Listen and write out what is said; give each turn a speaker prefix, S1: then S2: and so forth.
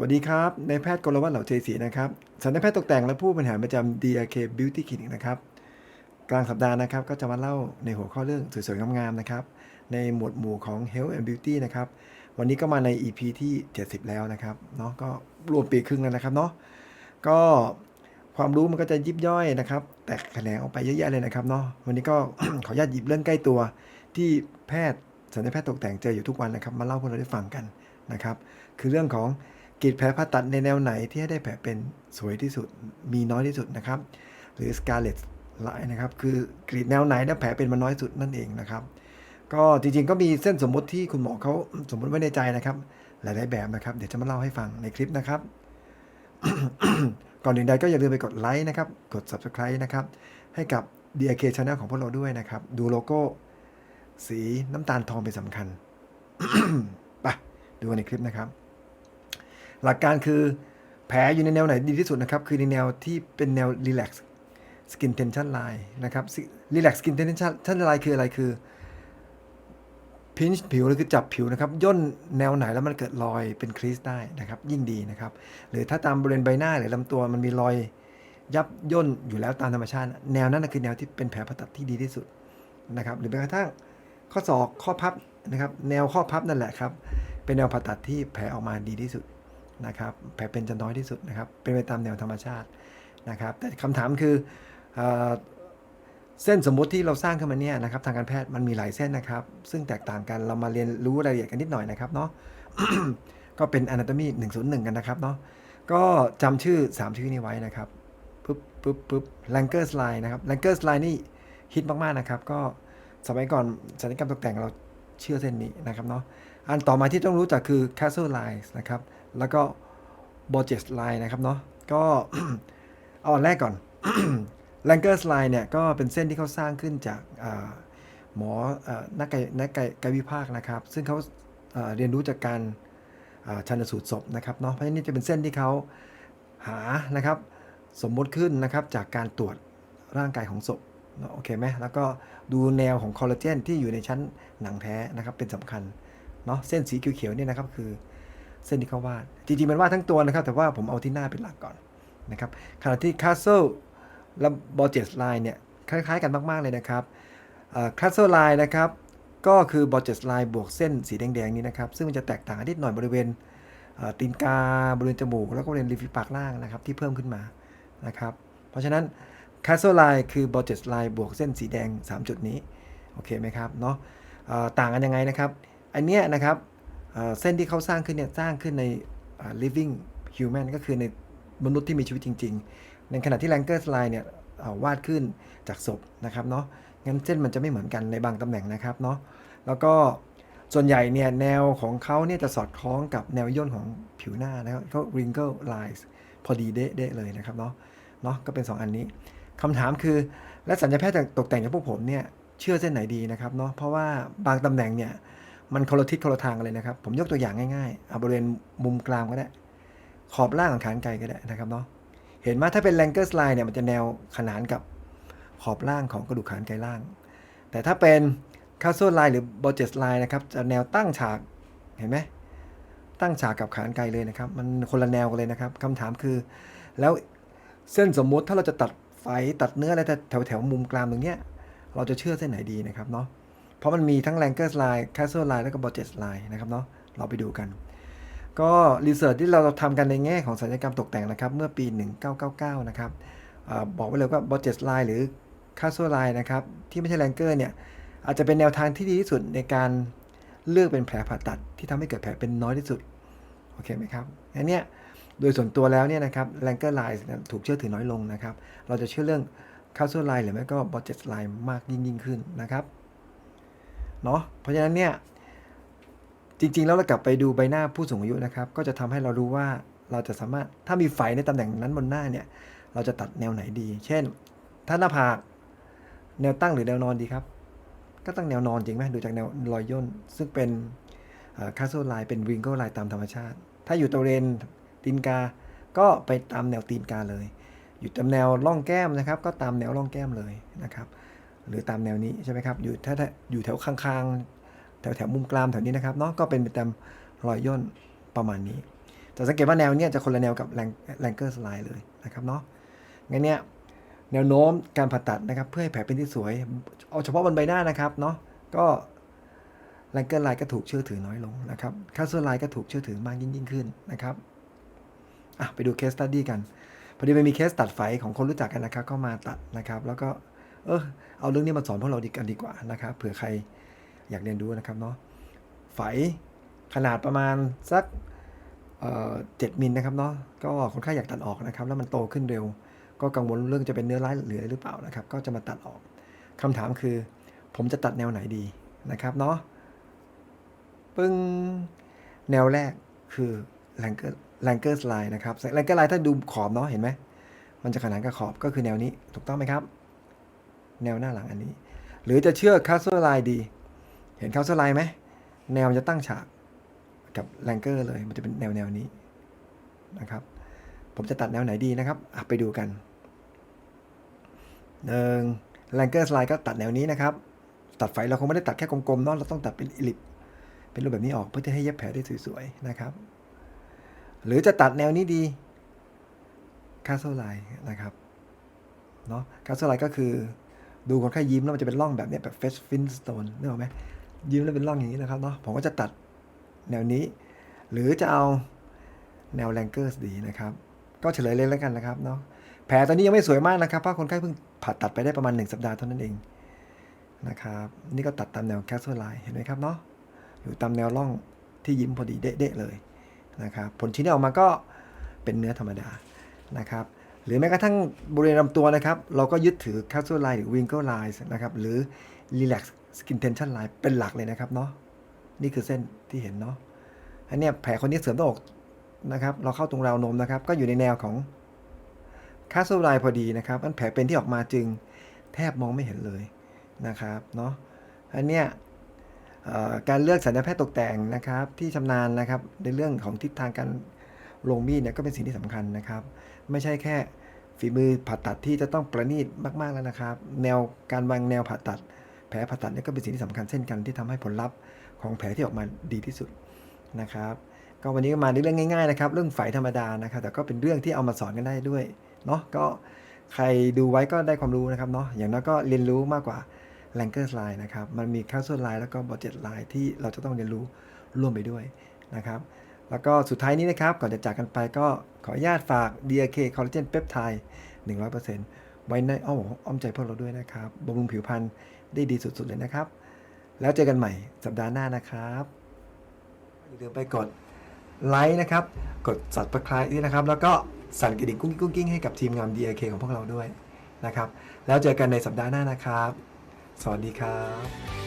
S1: วัสดีครับนายแพทย์กรวัตเหล่าเจศรีนะครับสัญญแพทย์ตกแต่งและผู้บริหารประจำ DRK Beauty Clinic นะครับ กลางสัปดาห์นะครับก็จะมาเล่าในหัวข้อเรื่องสวยๆงามๆนะครับ ในหมวดหมู่ของ Health and Beauty นะครับ วันนี้ก็มาใน EP ที่ 70 แล้วนะครับเนาะก็รวมปีครึ่งแล้วนะครับเนาะก็ความรู้มันก็จะยิบย่อยนะครับ แตกแขนงออกไปเยอะแยะเลยนะครับเนาะวันนี้ก็ขออนุญาตหยิบเรื่องใกล้ตัวที่แพทย์สัญญแพทย์ตกแต่งเจออยู่ทุกวันนะครับ มาเล่าให้พวกเราได้ฟังกันนะครับ คือเรื่องของ กรีดแผลผ่าตัดในแนวไหนที่ให้ได้แผลเป็นสวยที่สุด มีน้อยที่สุดนะครับ หรือ scarlet line นะครับ คือกรีดแนวไหนแล้วแผลเป็นมันน้อยสุดนั่นเองนะครับ ก็จริงๆก็มีเส้นสมมุติที่คุณหมอเขาสมมุติไว้ในใจนะครับ หลายๆแบบนะครับ เดี๋ยวจะมาเล่าให้ฟังในคลิปนะครับ ก่อนอื่นใดก็อย่าลืมไปกดไลค์นะครับ กด subscribe นะครับ ให้กับ DRK Channel ของพวกเราด้วยนะครับ ดูโลโก้ สีน้ำตาลทองเป็นสำคัญไปดูในคลิปนะครับ หลักการคือแผลอยู่ในแนวไหนดีที่สุดนะครับ คือในแนวที่เป็นแนว relax skin tension line นะครับ relax skin tension line คืออะไรคือพินช์ผิวหรือคือจับผิวนะครับย่นแนวไหนแล้วมันเกิดรอยเป็นครีสได้นะครับ ยิ่งดีนะครับ หรือถ้าตามบริเวณใบหน้าหรือลำตัวมันมีรอยยับย่นอยู่แล้วตามธรรมชาติ แนวนั้นคือแนวที่เป็นแผลผ่าตัดที่ดีที่สุดนะครับ หรือแม้กระทั่งข้อศอกข้อพับนะครับ แนวข้อพับนั่นแหละครับ เป็นแนวผ่าตัดที่แผลออกมาดีที่สุด นะครับแผลเป็นจะน้อยที่สุดนะครับเป็นไปตามแนวธรรมชาตินะครับ แต่คำถามคือเอเส้นสมมุติที่เราสร้างขึ้นมาเนี่ยนะครับทางการแพทย์มันมีหลายเส้นนะครับ ซึ่งแตกต่างกันเรามาเรียนรู้รายละเอียดกันนิดหน่อยนะครับเนาะก็เป็น anatomy 101 กันนะครับเนาะก็จำชื่อ 3 ชื่อนี้ไว้นะครับปึ๊บปึ๊บปึ๊บ Lankers line นะครับ Lankers line นี่ฮิตมากๆนะครับ ก็สมัยก่อนศัลยกรรมตกแต่งเราเชื่อเส้นนี้นะครับเนาะอันต่อมาที่ต้องรู้จักคือ Castle line นะครับ แล้วก็ Borges line นะครับเนาะก็เอาอันแรกก่อน Lankers line เนี่ยก็เป็นเส้นที่เขาสร้างขึ้นจากาหมออนักกายนักกายกายวิภาคนะครับ ซึ่งเขาเอ่อเรียนรู้จากการาชันสูตรศพนะครับเนาะเพราะฉะนั้นนี่จะเป็นเส้นที่เขาหานะครับสมมติขึ้นนะครับจากการตรวจร่างกายของศพเนาะโอเคไหมแล้วก็ดูแนวของคอลลาเจนที่อยู่ในชั้นหนังแท้นะครับเป็นสำคัญเนาะเส้นสีเขียวๆเนี่ยนะครับคือ เส้นที่เขาวาด จริงๆ มันวาดทั้งตัวนะครับ แต่ว่าผมเอาที่หน้าเป็นหลักก่อนนะครับขณะที่ Castle และ Borges Line เนี่ยคล้ายๆกันมากๆเลยนะครับคาสเซิลไลน์นะครับก็คือบอ d เจสไลน์บวกเส้นสีแดงๆนี้นะครับ ซึ่งมันจะแตกต่างนิดหน่อยบริเวณตีนกาบริเวณจมูก แล้วก็บริเวณริมฝีปากล่างนะครับที่เพิ่มขึ้นมานะครับเพราะฉะนั้นคาสเซิลไลน์คือบอ d เจสไลน์บวกเส้นสีแดง 3 จุดนี้ โอเคไหมครับเนาะต่างกันยังไงนะครับ อันเนี้ยนะครับ เส้นที่เขาสร้างขึ้นเนี่ยสร้างขึ้นใน living human ก็คือในมนุษย์ที่มีชีวิตจริง ๆ ในขณะที่ Lankers line เนี่ยวาดขึ้นจากศพนะครับเนาะงั้นเส้นมันจะไม่เหมือนกันในบางตำแหน่งนะครับเนาะแล้วก็ส่วนใหญ่เนี่ยแนวของเขาเนี่ยจะสอดคล้องกับแนวย่นของผิวหน้านะครับเขา wrinkle lines พอดีเด๊ะๆเลยนะครับเนาะเนาะก็เป็น 2 อันนี้คำถามคือและสัญญาแพทย์ตกแต่งอย่างพวกผมเนี่ยเชื่อเส้นไหนดีนะครับเนาะเพราะว่าบางตำแหน่งเนี่ย มันคนละทิศคนละทางกันเลยนะครับ ผมยกตัวอย่างง่ายๆเอาบริเวณมุมกลางก็ได้ ขอบล่างของขานไกลก็ได้นะครับเนาะเห็นไหมถ้าเป็น Lankers line เนี่ยมันจะแนวขนานกับขอบล่างของกระดูกขานไกลล่าง แต่ถ้าเป็น Castle Line หรือ Borges Line นะครับจะแนวตั้งฉากเห็นไหมตั้งฉากกับขานไกลเลยนะครับ มันคนละแนวกันเลยนะครับคำถามคือ แล้วเส้นสมมุติถ้าเราจะตัดไฟตัดเนื้ออะไรแถวแถวๆมุมกลางตรงเนี้ยเราจะเชื่อเส้นไหนดีนะครับเนาะ เพราะมันมีทั้ง Lankers Line Castle Line แล้วก็ Borges Line นะครับเนาะเราไปดูกัน ก็รีเสิร์ชที่เราทำกันในแง่ของศัลยกรรมตกแต่งนะครับ เมื่อปี 1999 นะครับอบอกไว้เลยว่า budget line หรือ castle line นะครับ ที่ไม่ใช่ Lanker เนี่ย อาจจะเป็นแนวทางที่ดีที่สุดในการเลือกเป็นแผลผ่าตัดที่ทำให้เกิดแผลเป็นน้อยที่สุดโอเคไหมครับอันเนี้ยโดยส่วนตัวแล้วเนี่ยนะครับ Lanker line เนี่ยถูกเชื่อถือน้อยลงนะครับ เราจะเชื่อเรื่อง castle line หรือไม่ก็ budget line มากยิ่งยิ่งขึ้นนะครับ เนาะเพราะฉะนั้นเนี่ยจริง ๆ แล้วเรากลับไปดูใบหน้าผู้สูงอายุนะครับ ก็จะทำให้เรารู้ว่าเราจะสามารถถ้ามีไฝในตำแหน่งนั้นบนหน้าเนี่ยเราจะตัดแนวไหนดี เช่น ถ้าหน้าผากแนวตั้งหรือแนวนอนดีครับ ก็ตั้งแนวนอนจริงไหมดูจากแนวรอยย่นซึ่งเป็นคาสโซไลน์เป็นวิงเกิลไลน์ตามธรรมชาติ ถ้าอยู่ตัวเรนตีนกา ก็ไปตามแนวตีนกาเลย อยู่ตามแนวร่องแก้มนะครับ ก็ตามแนวร่องแก้มเลยนะครับ หรือตามแนวนี้ใช่ไหมครับอยู่ถ้าอยู่แถวข้างๆ แถวแถวมุมกรามแถวนี้นะครับเนาะก็เป็นไปตามรอยย่นประมาณนี้เพจะสังเกตว่าแนวเนี้ยจะคนละแนวกับแรงแรงเกอร์สไลด์เลยนะครับเนาะงั้นเนี่ยแนวโน้มการผ่าตัดนะครับ เพื่อให้แผลเป็นที่สวย เอาเฉพาะบนใบหน้านะครับเนาะก็แรงเกอร์ไลน์ก็ถูกเชื่อถือน้อยลงนะครับคาสเซอร์ไลน์ก็ถูกเชื่อถือมากยิ่งยิ่งขึ้นนะครับอะไปดูเคสตัดดี้กัน พอดีมันมีเคสตัดไฟของคนรู้จักกันนะครับ ก็มาตัดนะครับ แล้วก็ เออเอาเรื่องนี้มาสอนพวกเราดีกันดีกว่านะครับเผื่อใครอยากเรียนรู้นะครับเนาะไฟขนาดประมาณสักเจ็ดมิลนะครับเนาะก็คนไข้อยากตัดออกนะครับ แล้วมันโตขึ้นเร็ว ก็กังวลเรื่องจะเป็นเนื้อร้ายเหลือหรือเปล่านะครับ ก็จะมาตัดออกคำถามคือ ผมจะตัดแนวไหนดีนะครับเนาะปึ้งแนวแรกคือแรงเกอร์แรงเกอร์สไลน์นะครับแรงเกอร์ไลน์ถ้าดูขอบเนาะเห็นไหมมันจะขนานกับขอบก็คือแนวนี้ถูกต้องไหมครับ แนวหน้าหลังอันนี้ หรือจะเชื่อคาสเซอร์ไลน์ดี เห็นคาสเซอร์ไลน์ไหมแนวมันจะตั้งฉากกับแรงเกอร์เลยมันจะเป็นแนวแนวนี้นะครับ ผมจะตัดแนวไหนดีนะครับไปดูกันหนึ่งแรงเกอร์สไลน์ก็ตัดแนวนี้นะครับ ตัดไฟเราคงไม่ได้ตัดแค่กลมๆเนาะเราต้องตัดเป็นอิลิปเป็นรูปแบบนี้ออกเพื่อที่ให้เย็บแผลได้สวยๆนะครับ หรือจะตัดแนวนี้ดีคาสเซอร์ไลน์นะครับเนาะคาสเซอร์ไลน์ก็คือ ดูคนไข้ยิ้มแล้วมันจะเป็นร่องแบบนี้แบบเฟสฟินสโตนนึกออกไหมยิ้มแล้วเป็นร่องอย่างนี้นะครับเนาะผมก็จะตัดแนวนี้ หรือจะเอาแนวแรงเกอร์สดีนะครับ ก็เฉลยเลยแล้วกันนะครับเนาะแผลตอนนี้ยังไม่สวยมากนะครับเพราะคนไข้เพิ่งผ่าตัดไปได้ประมาณ 1 สัปดาห์เท่านั้นเองนะครับนี่ก็ตัดตามแนวแคสเซอร์ไลน์เห็นไหมครับเนาะอยู่ตามแนวร่องที่ยิ้มพอดีเด๊ะเลยนะครับผลชิ้นที่ออกมาก็เป็นเนื้อธรรมดานะครับ หรือแม้กระทั่งบริเวณลำตัวนะครับ เราก็ยึดถือ capsule line หรือ wrinkle lines นะครับ หรือ relax skin tension line เป็นหลักเลยนะครับเนาะนี่คือเส้นที่เห็นเนาะอันนี้แผลคนนี้เสริมหน้าอกนะครับ เราเข้าตรงราวนมนะครับ ก็อยู่ในแนวของ capsule line พอดีนะครับอันแผลเป็นที่ออกมาจึงแทบมองไม่เห็นเลยนะครับเนาะอันเนี้ยการเลือกสัญญาแพทย์ตกแต่งนะครับที่ชำนาญนะครับในเรื่องของทิศทางการ ลงมีดเนี่ยก็เป็นสิ่งที่สำคัญนะครับ ไม่ใช่แค่ฝีมือผ่าตัดที่จะต้องประณีตมากๆแล้วนะครับ แนวการวางแนวผ่าตัด แผลผ่าตัดเนี่ยก็เป็นสิ่งที่สำคัญเช่นกันที่ทำให้ผลลัพธ์ของแผลที่ออกมาดีที่สุดนะครับ ก็วันนี้ก็มาในเรื่องง่ายๆนะครับ เรื่องไฝธรรมดานะครับ แต่ก็เป็นเรื่องที่เอามาสอนกันได้ด้วยเนาะก็ใครดูไว้ก็ได้ความรู้นะครับเนาะอย่างน้อยก็เรียนรู้มากกว่า l a n g e r s line นะครับ มันมี c a s u a l line แล้วก็ budget line ที่เราจะต้องเรียนรู้ร่วมไปด้วยนะครับ แล้วก็สุดท้ายนี้นะครับ ก่อนจะจากกันไปก็ขออนุญาตฝาก DRK Collagen Peptide 100%ไว้ในอ้อมอกอ้อมใจพวกเราด้วยนะครับบำรุงผิวพรรณได้ดีสุดๆเลยนะครับ แล้วเจอกันใหม่สัปดาห์หน้านะครับอย่าลืมไปกดไลค์นะครับ กด subscribe ด้วยนะครับ แล้วก็สั่นกระดิ่งกุ้งกิ้งกุ้งกิ้งให้กับทีมงาน DRK ของพวกเราด้วยนะครับ แล้วเจอกันในสัปดาห์หน้านะครับ สวัสดีครับ